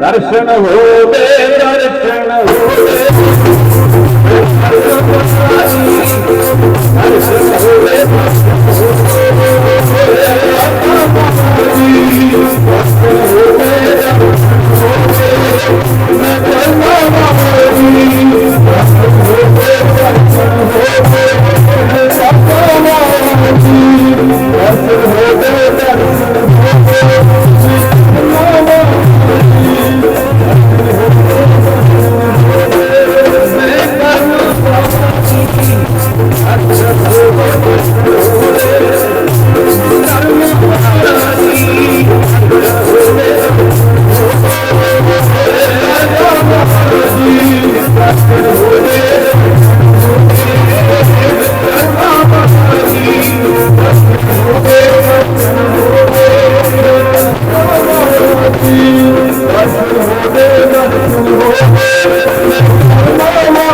ਦਰਸ਼ਨ ਹੋਵੇ ਦਰਸ਼ਨ ਹੋਵੇ। ਅਸਲ ਹੋਵੇ ਨਾ ਹੋਵੇ